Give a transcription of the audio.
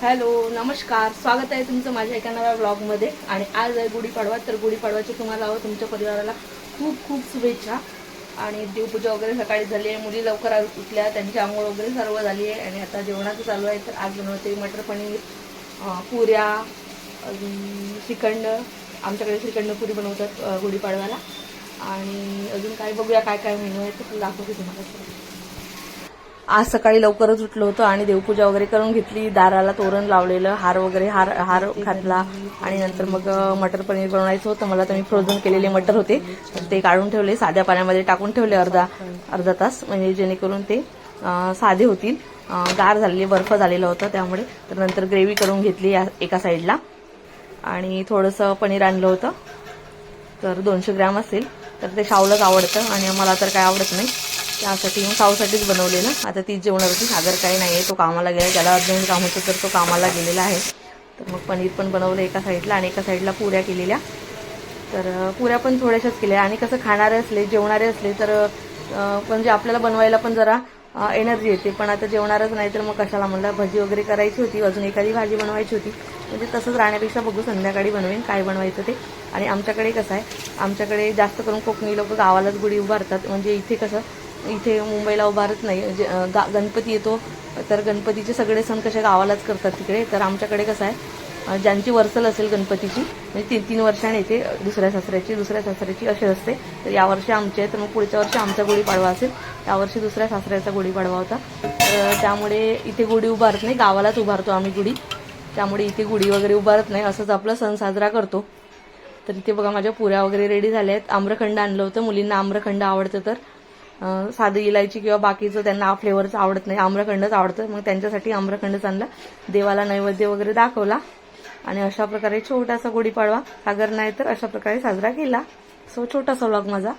Hello नमस्कार. स्वागत आहे तुमचं माझ्या एका नव्या ब्लॉगमध्ये आणि आज आहे गुढीपाडवा तर गुढीपाडवाची तुम्हाला व तुमच्या परिवाराला खूप खूप शुभेच्छा. आणि देवपूजा वगैरे सकाळी झाली आहे मुली लवकर उठल्या त्यांची आंघोळ वगैरे सर्व झाली आहे. आणि आता जेवणाचं चालू आहे तर आज बनवते मटर पनीर पुऱ्या अजून श्रीखंड. आमच्याकडे श्रीखंड पुरी बनवतात गुढीपाडव्याला. आणि अजून काय बघूया काय काय मेनू आहे तर दाखवते तुम्हाला. आज सकाळी लवकरच उठलो होतो आणि देवपूजा वगैरे करून घेतली. दाराला तोरण लावलेलं हार वगैरे हार हार घातला. आणि नंतर मग मटर पनीर बनवायचं होतं. मला तर मी फ्रोझन केलेले मटर होते. तर ते काढून ठेवले साध्या पाण्यामध्ये टाकून ठेवले अर्धा अर्धा तास. म्हणजे जेणेकरून ते साधे होतील. गार झालेले बर्फ झालेला होता त्यामुळे. तर नंतर ग्रेव्ही करून घेतली या- एका साईडला. आणि थोडंसं पनीर आणलं होतं. तर दोनशे ग्रॅम असेल. तर ते शावलंच आवडतं आणि मला तर काय आवडत नाही. त्यासाठी मग साऊसाठीच बनवलेलं आता ती जेवणार होती सागर काही नाही आहे तो कामाला गेला त्याला अर्जंट काम होतं तर तो कामाला गेलेला आहे. तर मग पनीर पण बनवलं एका साईडला आणि एका साईडला पुऱ्या केलेल्या. तर पुऱ्या पण थोड्याशाच केल्या. आणि कसं खाणारे असले जेवणारे असले तर म्हणजे आपल्याला बनवायला पण जरा एनर्जी येते. पण आता जेवणारच नाही तर मग कशाला म्हणलं? भजी वगैरे करायची होती अजून एखादी भाजी बनवायची होती. म्हणजे तसंच राहण्यापेक्षा बघू संध्याकाळी बनवेन काय बनवायचं ते. आणि आमच्याकडे कसं आहे आमच्याकडे जास्त करून कोकणी लोक गावालाच गुढी उभारतात. म्हणजे इथे कसं इथे मुंबईला उभारत नाही. जे गा- गणपती येतो तर गणपतीचे सगळे सण कसे गावालाच करतात तिकडे. तर आमच्याकडे कसं आहे ज्यांची वर्सल असेल गणपतीची म्हणजे तीन तीन वर्षाने येते दुसऱ्या सासऱ्याची दुसऱ्या सासऱ्याची असे असते. तर यावर्षी आमचे तर मग पुढच्या वर्षी आमचा गुढीपाडवा असेल. यावर्षी दुसऱ्या सासऱ्याचा गुढीपाडवा होता. तर त्यामुळे इथे गुढी उभारत नाही गावालाच उभारतो आम्ही गुढी. त्यामुळे इथे गुढी वगैरे उभारत नाही असंच आपला सण साजरा करतो. तर इथे बघा माझ्या पुऱ्या वगैरे रेडी झाल्या आहेत. आम्रखंड आणलं होतं मुलींना आम्रखंड आवडतं तर. साधी इलायची किंवा बाकीचं त्यांना फ्लेवरचं आवडत नाही. आम्रखंडच आवडतं. मग त्यांच्यासाठी आम्रखंडच आणला देवाला नैवेद्य वगैरे दाखवला. आणि अशा प्रकारे छोटासा गुढीपाडवा. सागर नाही तर अशा प्रकारे साजरा केला. सो छोटासा व्लॉग माझा.